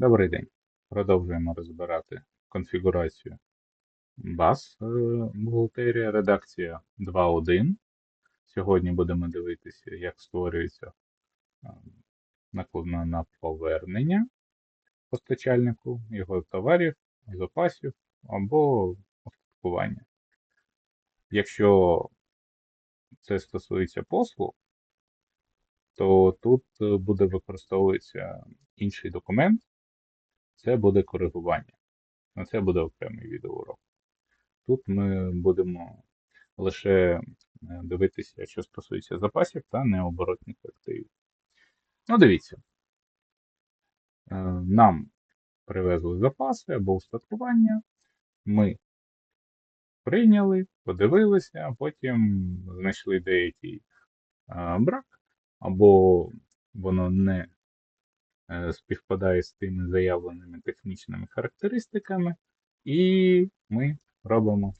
Добрий день. Продовжуємо розбирати конфігурацію баз е, бухгалтерія, редакція 2.1. Сьогодні будемо дивитися, як створюється е, накладна на повернення постачальнику його товарів, запасів або устаткування. Якщо це стосується послуг, то тут е, буде використовуватися інший документ, це буде коригування. На це буде окремий відеоурок. Тут ми будемо лише е, дивитися, що стосується запасів та необоротних активів. Ну, дивіться, е, нам привезли запаси або устаткування. Ми прийняли, подивилися, а потім знайшли деякий е, брак, або воно не співпадає з тими заявленими технічними характеристиками, і ми робимо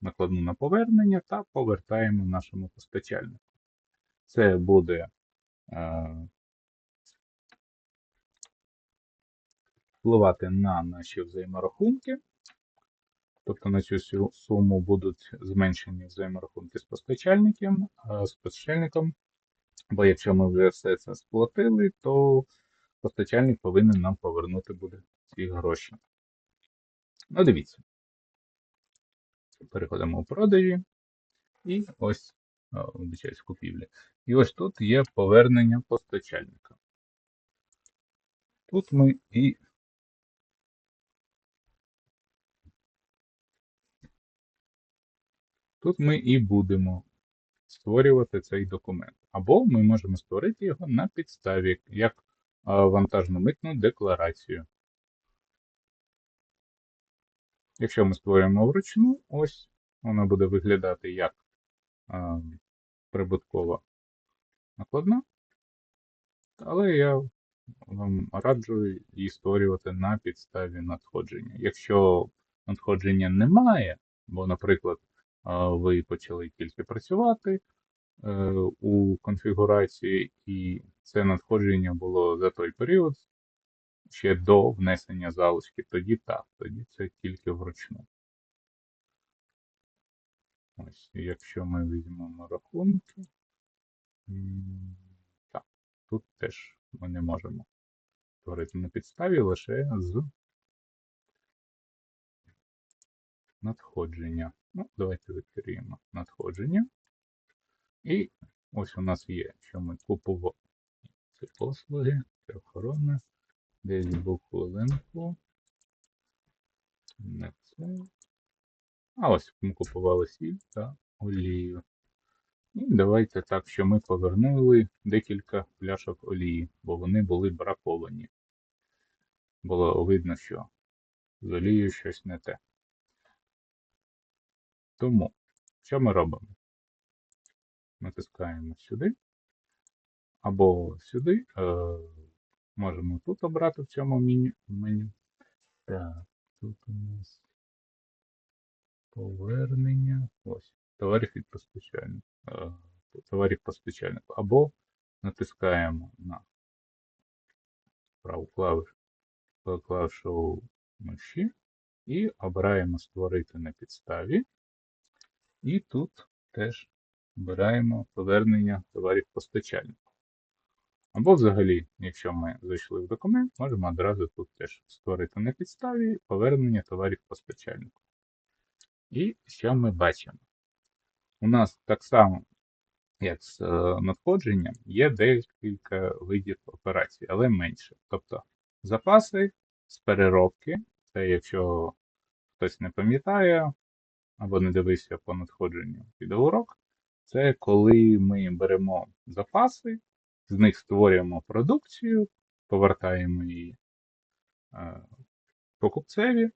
накладну на повернення та повертаємо нашому постачальнику. Це буде е, впливати на наші взаєморахунки. Тобто на цю суму будуть зменшені взаєморахунки з постачальником, з постачальником Бо якщо ми вже все це сплатили, то постачальник повинен нам повернути буде ці гроші. Ну, дивіться. Переходимо у продажі. І ось, обіцяюсь, купівлі. І ось тут є повернення постачальника. Тут ми і тут ми і будемо створювати цей документ. Або ми можемо створити його на підставі як вантажну митну декларацію. Якщо ми створюємо вручну, ось вона буде виглядати як а, прибуткова накладна, але я вам раджу її створювати на підставі надходження. Якщо надходження немає, бо, наприклад, ви почали тільки працювати е, у конфігурації, і це надходження було за той період ще до внесення залишки. Тоді так, тоді це тільки вручну. Ось, якщо ми візьмемо рахунки, так, тут теж ми не можемо створити на підставі лише з надходження. Ну, Давайте відкриємо надходження. І ось у нас є, що ми купували. Це послуги, це охорона. Десь був хвилинку. Не це. А ось ми купували сіль та олію. І давайте так, що ми повернули декілька пляшок олії, бо вони були браковані. Було видно, що з олією щось не те. Тому, що ми робимо? Натискаємо сюди. Або сюди. Е, Можемо тут обрати в цьому меню. Так, тут у нас повернення. Ось, товарів від постачальника. Е, товарів постачальника. Або натискаємо на праву клавішу, клавішу миші і обираємо Створити на підставі. І тут теж обираємо повернення товарів постачальнику. Або взагалі, якщо ми зайшли в документ, можемо одразу тут теж створити на підставі повернення товарів постачальнику. І що ми бачимо? У нас так само, як з е, надходженням, є декілька видів операцій, але менше. Тобто запаси з переробки, це якщо хтось не пам'ятає, або не дивився по надходженню відеоурок, це коли ми беремо запаси, з них створюємо продукцію, повертаємо її е, покупцеві,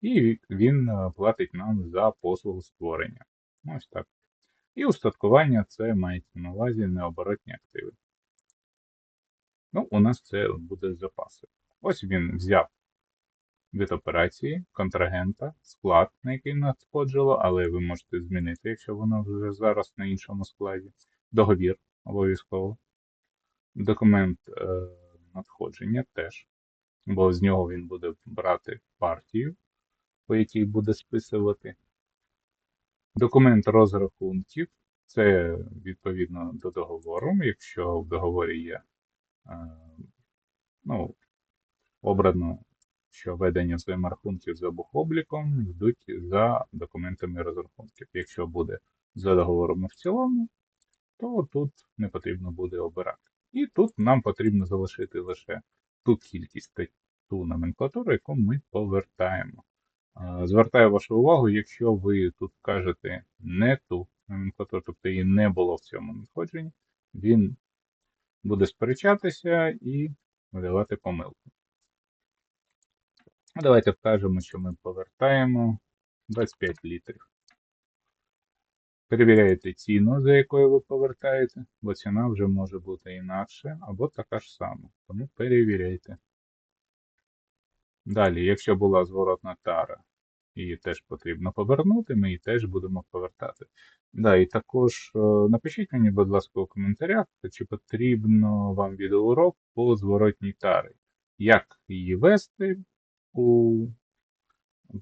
і він е, платить нам за послугу створення. Ось так. І устаткування це мається на увазі необоротні активи. Ну, у нас це буде запаси. Ось він взяв від операції, контрагента, склад, на який надходжило, але ви можете змінити, якщо воно вже зараз на іншому складі. Договір обов'язково. Документ е, надходження теж, бо з нього він буде брати партію, по якій буде списувати. Документ розрахунків це відповідно до договору. Якщо в договорі є е, ну, обрано, що ведення взаєморахунків за бухобліком йдуть за документами розрахунків. Якщо буде за договором в цілому, то тут не потрібно буде обирати. І тут нам потрібно залишити лише ту кількість та ту номенклатуру, яку ми повертаємо. Звертаю вашу увагу, якщо ви тут кажете не ту номенклатуру, тобто її не було в цьому надходженні, він буде сперечатися і видавати помилку. Давайте вкажемо, що ми повертаємо 25 літрів. Перевіряєте ціну, за якою ви повертаєте, бо ціна вже може бути інакше або така ж сама. Тому перевіряйте. Далі, якщо була зворотна тара, її теж потрібно повернути, ми її теж будемо повертати. Да, і також е, напишіть мені, будь ласка, у коментарях, чи потрібно вам відеоурок по зворотній тарі. Як її вести у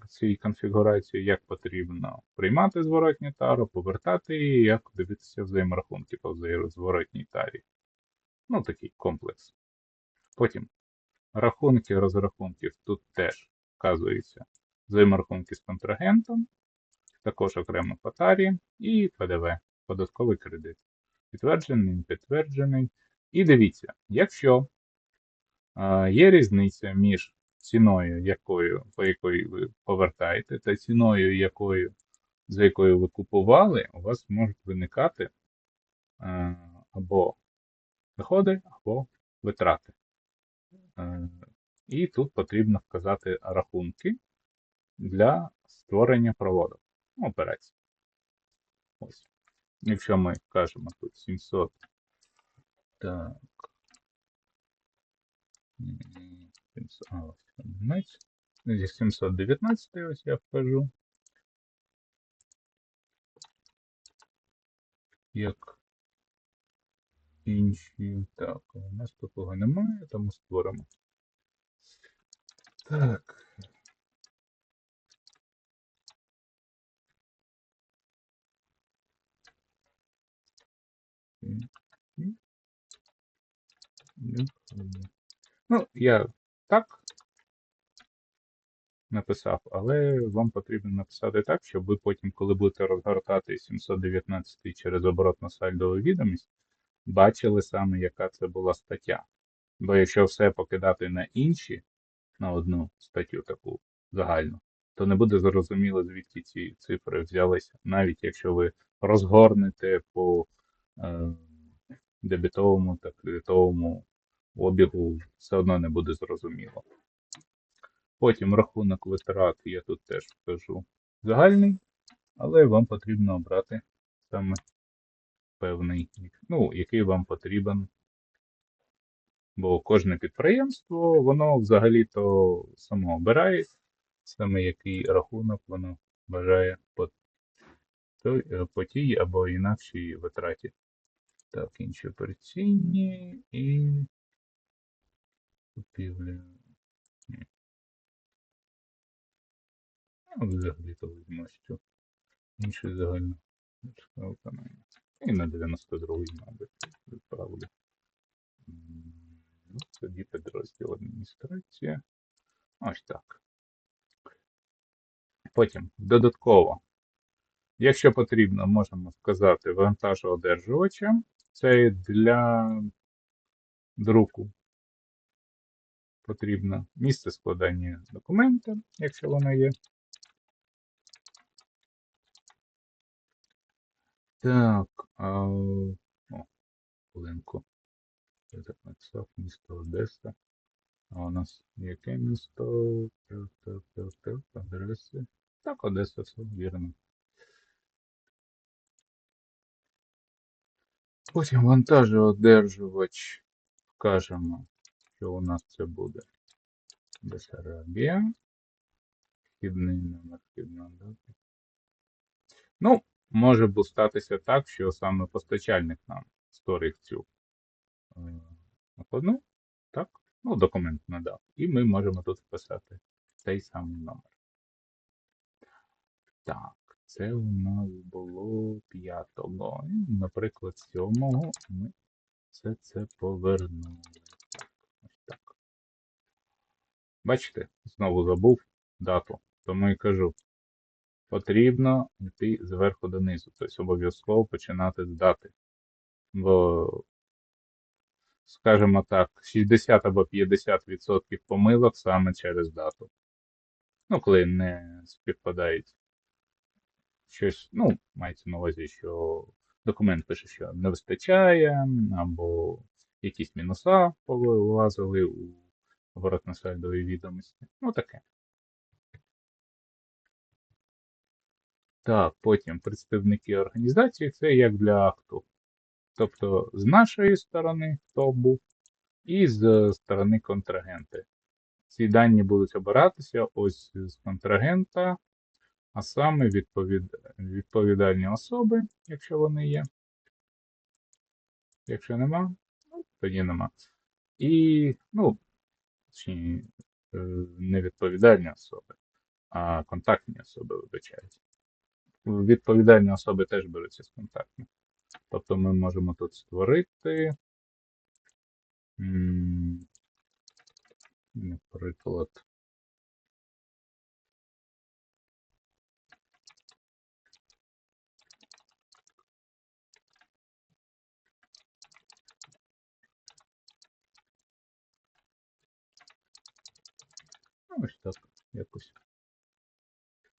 цій конфігурації, як потрібно приймати зворотню тару, повертати її, як дивитися взаєморахунки по зворотній тарі. Ну, такий комплекс. Потім рахунки розрахунків тут теж вказуються взаєморахунки з контрагентом, також окремо по тарі і ПДВ, податковий кредит. Підтверджений, не підтверджений. І дивіться, якщо е, є різниця між ціною, якою, по якої ви повертаєте, та ціною, якою, за якою ви купували, у вас можуть виникати е, або доходи, або витрати. Е, І тут потрібно вказати рахунки для створення проводок. Ну, операцій. Ось. Якщо ми вкажемо тут 700, так. М, 700, а, ось. Зі 719 ось я вкажу. Як інші. Так, у нас такого немає, тому створимо. Так. Ну, я так. Написав, але вам потрібно написати так, щоб ви потім, коли будете розгортати 719 через оборотно сальдову відомість, бачили саме, яка це була стаття. Бо якщо все покидати на інші, на одну статтю таку загальну, то не буде зрозуміло, звідки ці цифри взялися, навіть якщо ви розгорнете по е, дебітовому та кредитовому обігу, все одно не буде зрозуміло. Потім рахунок витрат я тут теж вкажу загальний, але вам потрібно обрати саме певний, ну, який вам потрібен. Бо кожне підприємство, воно взагалі-то само обирає, саме який рахунок воно бажає по, той, е, по тій або інакшій витраті. Так, інші операційні і купівлі. Ну, взагалі то візьму Інші загально. І на 92-й, мабуть, відправлю. Ну, тоді підрозділ адміністрація. Ось так. Потім додатково, якщо потрібно, можемо вказати вантажоодержувача. Це для друку потрібно місце складання документа, якщо воно є. Так, а, о, хвилинку. Я так написав місто Одеса. А у нас яке місто? Так, так, так, так, адреси. Так, Одеса, все вірно. Потім вантажоодержувач. Вкажемо, що у нас це буде Бесарабія. Вхідний номер вхідна дата. Ну, може статися так, що саме постачальник нам створив цю е, накладну. Так. Ну, документ надав. І ми можемо тут вписати цей самий номер. Так, це у нас було п'ятого. І, наприклад, сьомого ми все це повернули. Так, ось так. Бачите, знову забув дату. Тому і кажу, потрібно йти зверху донизу. Тобто обов'язково починати з дати. Бо, скажімо так, 60 або 50% помилок саме через дату. Ну, коли не співпадають щось, ну, мається на увазі, що документ пише, що не вистачає, або якісь мінуса повилазили у оборотно-сальдовій відомості. Ну, таке. Так, потім представники організації це як для акту. Тобто з нашої сторони, хто був, і з сторони контрагенти. Ці дані будуть обиратися ось з контрагента, а саме відповід... відповідальні особи, якщо вони є. Якщо нема, ну, тоді нема. І, ну, точніше, е, не особи, а контактні особи вибачаються. Відповідальні особи теж беруться з контактних. Тобто ми можемо тут створити, наприклад, ось так якось.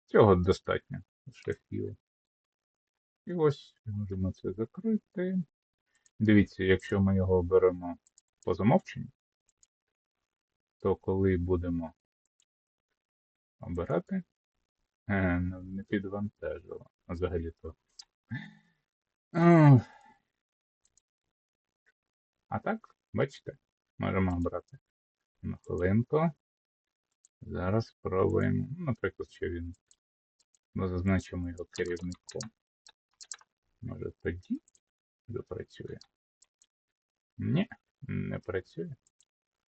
Цього достатньо шляхів. І ось можемо це закрити. Дивіться, якщо ми його беремо по замовченню, то коли будемо обирати, е, ну, не підвантажило, а взагалі то. А так, бачите, можемо обрати на хвилинку. Зараз спробуємо, ну, наприклад, що він ми зазначимо його керівником. Може тоді запрацює? Ні, не працює.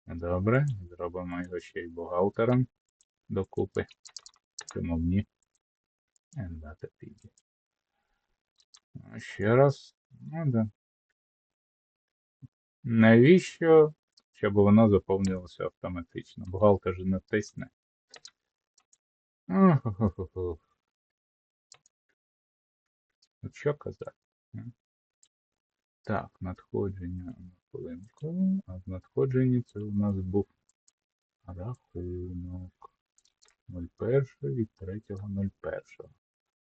Добре, зробимо його ще й бухгалтером докупи. Чому б ні? Дата піде. Ще раз. Ну да. Навіщо? Щоб воно заповнилося автоматично. Бухгалтер же не тисне. Ну, що казати? Так, надходження на хвилинку. А в надходженні це у нас був рахунок 01 від 3.01.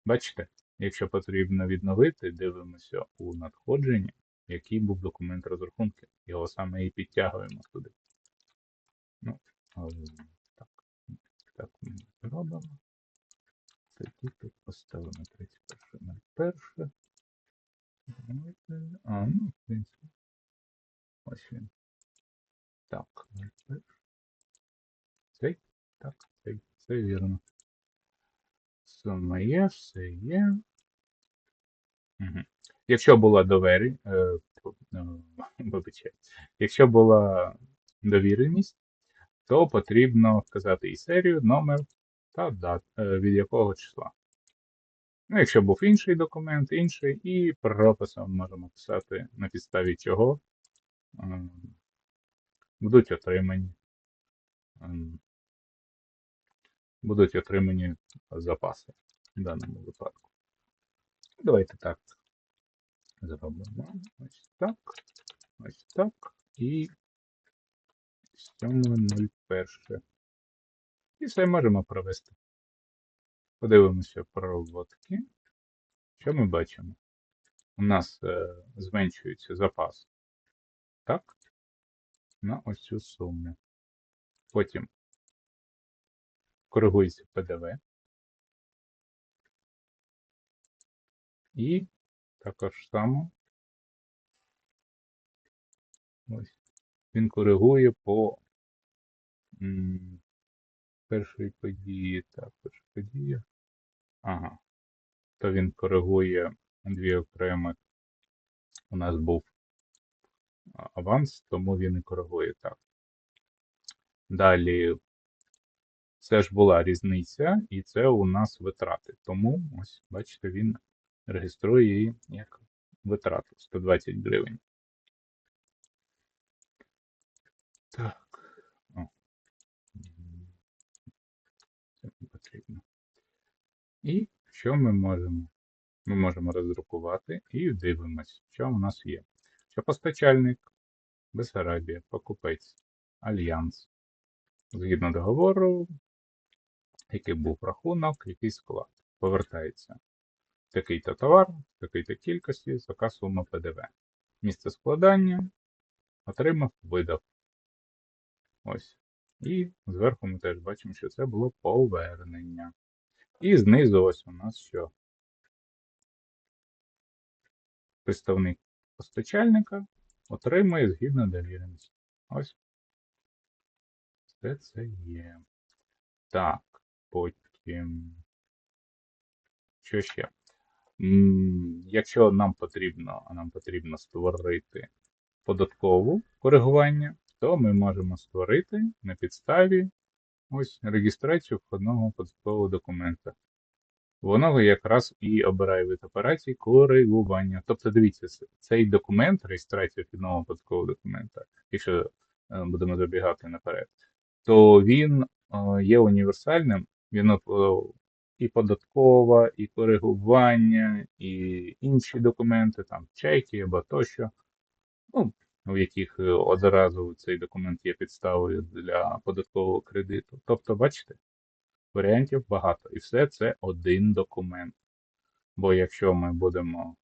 Бачите, якщо потрібно відновити, дивимося у надходженні, який був документ розрахунки. Його саме і підтягуємо туди. Ну, так, так ми зробимо. Тоді тут поставимо 31.01. А, ну, в принципі. Ось він. Так, 01. Цей? Так, цей. Це вірно. Сума є, все є. Угу. Якщо була довері, е, вибачаю, якщо була довіреність, то потрібно вказати і серію, номер та дат, е, від якого числа. Ну, якщо був інший документ, інший, і прописом можемо писати, на підставі чого е, будуть отримані будуть отримані запаси в даному випадку. Давайте так зробимо. Ось так, ось так і 7.01. І все можемо провести. Подивимося проводки. Що ми бачимо? У нас е, зменшується запас. Так? На ось цю суму. Потім коригується ПДВ. І також само ось він коригує по м, першої події. Так, перша подія. Ага. То він коригує дві окремих. У нас був аванс, тому він і коригує так. Далі це ж була різниця, і це у нас витрати. Тому, ось, бачите, він реєструє її як витрату 120 гривень. Так. О. Це не потрібно. І що ми можемо? Ми можемо роздрукувати і дивимось, що у нас є. Що постачальник, Бесарабія, покупець, Альянс. Згідно договору, який був рахунок, який склад. Повертається такий-то товар, такий-то кількості, така сума ПДВ. Місце складання отримав, видав. Ось. І зверху ми теж бачимо, що це було повернення. І знизу ось у нас що? Представник постачальника отримує згідно довіреності. Ось. Все це є. Так, потім. Що ще? Якщо нам потрібно, а нам потрібно створити податкову коригування, то ми можемо створити на підставі ось реєстрацію входного податкового документа. Воно якраз і обирає вид операцій коригування. Тобто, дивіться, цей документ, реєстрація вхідного податкового документа, якщо е, будемо забігати наперед, то він е, є універсальним, він е, і податкова, і коригування, і інші документи, там чеки або тощо, ну, в яких е, одразу цей документ є підставою для податкового кредиту. Тобто, бачите, варіантів багато. І все це один документ. Бо якщо ми будемо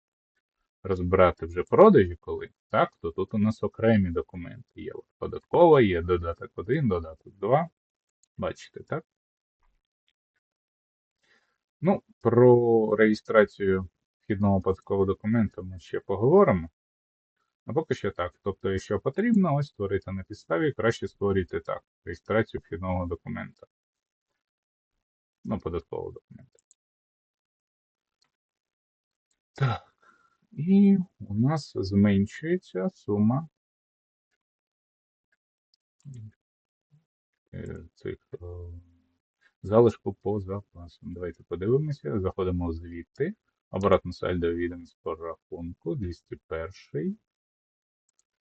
розбирати вже продажі коли, так, то тут у нас окремі документи. Є от податкова, є додаток 1, додаток 2. Бачите, так? Ну, про реєстрацію вхідного податкового документа ми ще поговоримо. А поки що так. Тобто, якщо потрібно, ось створити на підставі, краще створюйте так. Реєстрацію вхідного документа. Ну, податкового документа. Так. І у нас зменшується сума е, цих залишку по запасам. Давайте подивимося. Заходимо звідти. Обратно сальдо відомість по рахунку 201.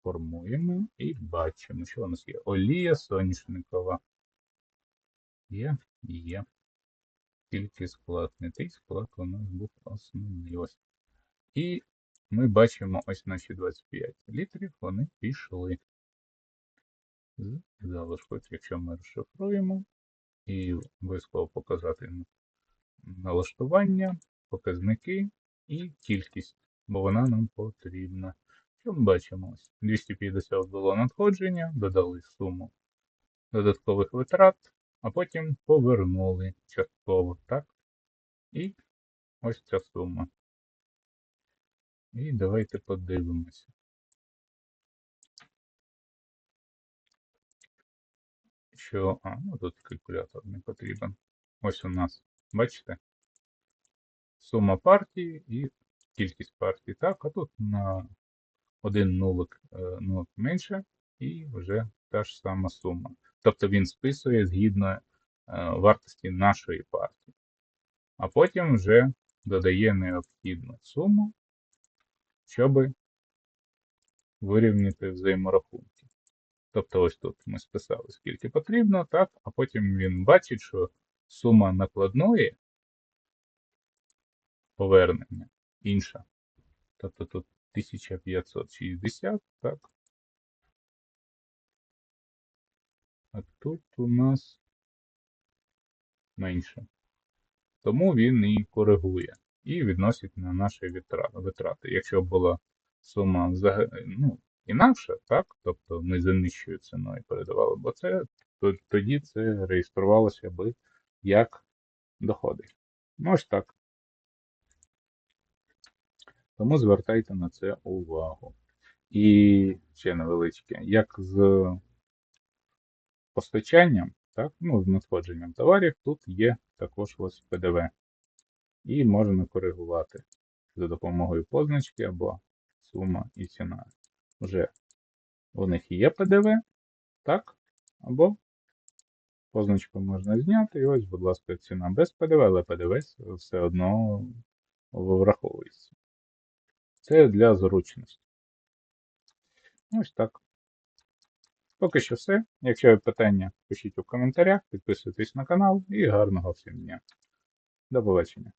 Формуємо і бачимо, що у нас є. Олія соняшникова. Є, є. Тільки склад не той склад у нас був основний. Ось. І ми бачимо ось наші 25 літрів, вони пішли з залишку. Якщо ми розшифруємо і обов'язково показати налаштування, показники і кількість, бо вона нам потрібна. Що ми бачимо? Ось 250 було надходження, додали суму додаткових витрат, а потім повернули частково, так? І ось ця сума. І давайте подивимося. Що, а, ну тут калькулятор не потрібен. Ось у нас, бачите? Сума партії і кількість партій. Так, а тут на один нулик, е, нулик менше, і вже та ж сама сума. Тобто він списує згідно е, вартості нашої партії. А потім вже додає необхідну суму, щоб вирівняти взаєморахунки. Тобто ось тут ми списали, скільки потрібно, так, а потім він бачить, що сума накладної повернення інша. Тобто тут 1560, так. А тут у нас менше. Тому він і коригує. І відносить на наші витрати. Якщо була сума ну, інакша, так, тобто ми за ціною передавали, бо це то- тоді це реєструвалося би як доходи. Ну, ось так. Тому звертайте на це увагу. І ще невеличке, як з постачанням, так, ну, з надходженням товарів, тут є також ось ПДВ. І можна коригувати за допомогою позначки або сума і ціна. Вже у них є ПДВ, так, або Позначку можна зняти, і ось, будь ласка, ціна без ПДВ, але ПДВ все одно враховується. Це для зручності. Ось так. Поки що все. Якщо є питання, пишіть у коментарях, підписуйтесь на канал і гарного всім дня. До побачення.